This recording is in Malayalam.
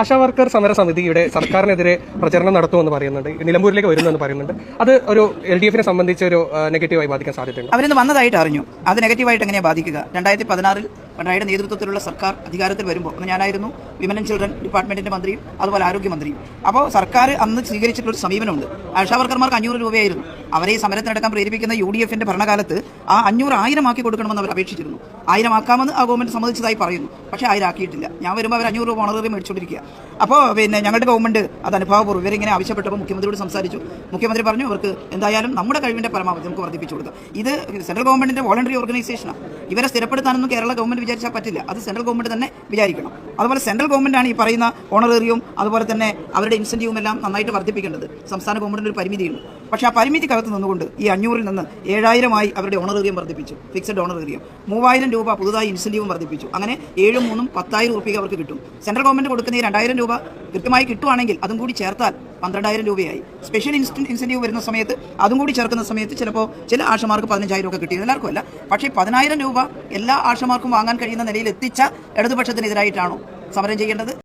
ആശാ വർക്കർ സമര സമിതിയുടെ സർക്കാരിനെതിരെ പ്രചരണം നടത്തുമെന്ന് പറയുന്നുണ്ട്. നിലമ്പൂരിലേക്ക് വരുന്നെന്ന് പറയുന്നുണ്ട്. അത് ഒരു എൽ ഡി എഫിനെ സംബന്ധിച്ച് ഒരു നെഗറ്റീവായി ബാധിക്കാൻ സാധ്യതയുണ്ട്. അവരിന്ന് വന്നതായിട്ട് അറിഞ്ഞു. അത് നെഗറ്റീവായിട്ട് എങ്ങനെയാണ് ബാധിക്കുക? രണ്ടായിരത്തി പതിനാറിൽ പിണറായിയുടെ നേതൃത്വത്തിലുള്ള സർക്കാർ അധികാരത്തിൽ വരുമ്പോൾ അന്ന് ഞാനായിരുന്നു വിമൻ ആൻഡ് ചിൽഡ്രൻ ഡിപ്പാർട്ട്മെന്റിന്റെ മന്ത്രിയും അതുപോലെ ആരോഗ്യമന്ത്രിയും. അപ്പോൾ സർക്കാർ അന്ന് സ്വീകരിച്ചിട്ടുള്ള ഒരു സമീപനമുണ്ട്. ആശാവർക്കർമാർക്ക് അഞ്ഞൂറ് രൂപയായിരുന്നു. അവരെ ഈ സമരത്തിനടക്കാൻ പ്രേരിപ്പിക്കുന്ന യു ഡി എഫിന്റെ ഭരണകാലത്ത് ആ അഞ്ഞൂറ് ആയിരം ആക്കി കൊടുക്കണമെന്ന് അവർ അപേക്ഷിച്ചിരുന്നു. ആയിരം ആക്കാമെന്ന് ആ ഗവൺമെന്റ് സമ്മതിച്ചതായി പറയുന്നു. പക്ഷേ ആയിരം ആക്കിയിട്ടില്ല ഞാൻ വരുമ്പോൾ അവർ അഞ്ഞൂറ് രൂപ ഓണററി മേടിച്ചുകൊണ്ടിരിക്കുക. അപ്പോൾ പിന്നെ ഞങ്ങളുടെ ഗവൺമെന്റ് അത് അനുഭവപൂർവം ഇവരിങ്ങനെ ആവശ്യപ്പെട്ടപ്പോൾ മുഖ്യമന്ത്രിയോട് സംസാരിച്ചു. മുഖ്യമന്ത്രി പറഞ്ഞു അവർക്ക് എന്തായാലും നമ്മുടെ കഴിവിന്റെ പരമാവധി നമുക്ക് വർദ്ധിപ്പിച്ചു കൊടുക്കാം. ഇത് സെൻട്രൽ ഗവൺമെന്റിന്റെ വോളണ്ടറി ഓർഗനൈസേഷനാണ് ഇവരെ സ്ഥിരപ്പെടുത്താനൊന്നും കേരള ഗവൺമെന്റ് വിചാരിച്ചാൽ പറ്റില്ല. അത് സെൻട്രൽ ഗവൺമെന്റ് തന്നെ വിചാരിക്കണം. അതുപോലെ സെൻട്രൽ ഗവൺമെന്റാണ് ഈ പറയുന്ന ഓണറേറിയവും അതുപോലെ തന്നെ അവരുടെ ഇൻസെന്റീവും എല്ലാം നന്നായിട്ട് വർദ്ധിപ്പിക്കേണ്ടത്. സംസ്ഥാന ഗവൺമെന്റിന്റെ ഒരു പരിമിതിയുണ്ട്. പക്ഷേ ആ പരിമിതിക്കകത്ത് നിന്നുകൊണ്ട് ഈ അഞ്ഞൂറിൽ നിന്ന് ഏഴായിരമായി അവരുടെ ഓണറേറിയം വർദ്ധിപ്പിച്ചു. ഫിക്സഡ് ഓണറേറിയം മൂവായിരം രൂപ പുതുതായി ഇൻസെന്റീവും വർദ്ധിപ്പിച്ചു. അങ്ങനെ ഏഴും മൂന്നും പത്തായിരം റുപ്യ അവർക്ക് കിട്ടും. സെൻട്രൽ ഗവൺമെന്റ് കൊടുക്കുന്ന ഈ രണ്ടായിരം രൂപ കൃത്യമായി കിട്ടുവാണെങ്കിൽ അതും കൂടി ചേർത്താൽ പന്ത്രണ്ടായിരം രൂപയായി. സ്പെഷ്യൽ ഇൻസ്റ്റന്റ് ഇൻസെന്റീവ് വരുന്ന സമയത്ത് അതും കൂടി ചേർക്കുന്ന സമയത്ത് ചിലപ്പോൾ ചില ആശമാർക്ക് പതിനഞ്ചായിരം ഒക്കെ കിട്ടി. എല്ലാവർക്കും അല്ല. പക്ഷേ പതിനായിരം രൂപ എല്ലാ ആശമാർക്കും വാങ്ങാൻ കഴിയുന്ന നിലയിൽ എത്തിച്ച ഇടതുപക്ഷത്തിനെതിരായിട്ടാണോ സമരം ചെയ്യേണ്ടത്?